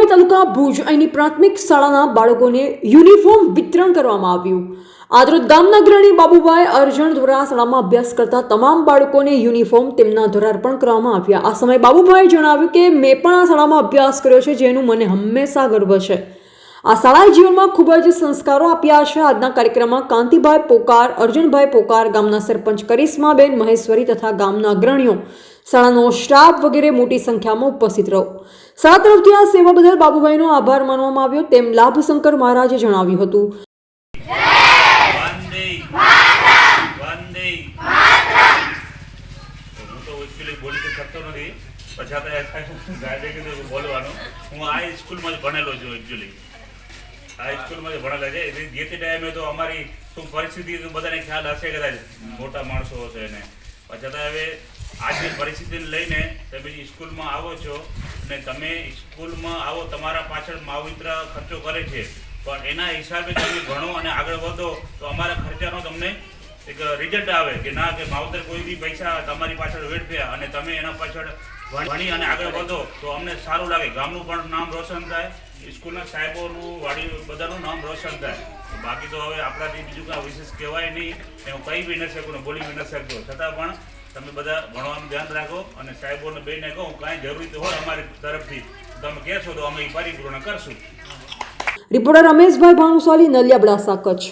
બાબુભાઈ તાલુકા ભુજ અહીંની પ્રાથમિક શાળાના બાળકોને યુનિફોર્મ વિતરણ કરવામાં આવ્યું. આદરોદ ગામના બાબુભાઈ અર્જણ દ્વારા શાળામાં અભ્યાસ કરતા તમામ બાળકોને યુનિફોર્મ તેમના દ્વારા અર્પણ કરવામાં આવ્યા. આ સમયે બાબુભાઈએ જણાવ્યું કે, મેં પણ આ શાળામાં અભ્યાસ કર્યો છે, જેનું મને હંમેશા ગર્વ છે. આ શાળાએ જીવનમાં ખૂબ જ સંસ્કારો આપ્યા છે. આજના કાર્યક્રમમાં કાંતિભાઈ પોકાર, અર્જુનભાઈ પોકાર, ગામના સરપંચ કરિશ્માબેન, મહેશ્વરી તથા ગામના અગ્રણીઓ, શાળાનો સ્ટાફ વગેરે મોટી સંખ્યામાં ઉપસ્થિત રહ્યો શાળા તરફથી આ સેવા બદલ બાબુભાઈનો આભાર માનવામાં આવ્યો તેમ લાભશંકર મહારાજે જણાવ્યું હતું. પછી આ બોલવાનું. હું આ સ્કૂલમાં જ ભણેલો છું એકચ્યુઅલી આ સ્કૂલમાં ભણેલા છે, એ જે તે ટાઈમે તો અમારી શું પરિસ્થિતિ બધાને ખ્યાલ હશે કદાચ. મોટા માણસો હશે એને. પછી છતાં હવે આજની પરિસ્થિતિને લઈને તમે સ્કૂલમાં આવો છો, અને તમે સ્કૂલમાં આવો, તમારા પાછળ માવિત્ર ખર્ચો કરે છે, પણ એના હિસાબે તમે ભણો અને આગળ વધો, તો અમારા ખર્ચાનો તમને એક રિઝલ્ટ આવે કે ના, કે માવતર કોઈ બી પૈસા તમારી પાછળ વેઠવ્યા અને તમે એના પાછળ ભણી અને આગળ વધો તો અમને સારું લાગે. ગામનું પણ નામ રોશન થાય, સ્કૂલના સાહેબોનું વાડી બધાનું નામ રોશન થાય. બાકી તો હવે આપણાથી બીજું કાંઈ વિશેષ કહેવાય નહીં. હું કહી બી ન શકું ને બોલી બી ન શકતો છતાં પણ તમે બધા ભણવાનું ધ્યાન રાખો અને સાહેબોને બેને કહો, કાંઈ જરૂરી હોય અમારી તરફથી. તમે કહેશો તો અમે એ પરિપૂર્ણ કરશું. રિપોર્ટર રમેશભાઈ ભાનુશાલી નલિયાબડાસા કચ્છ.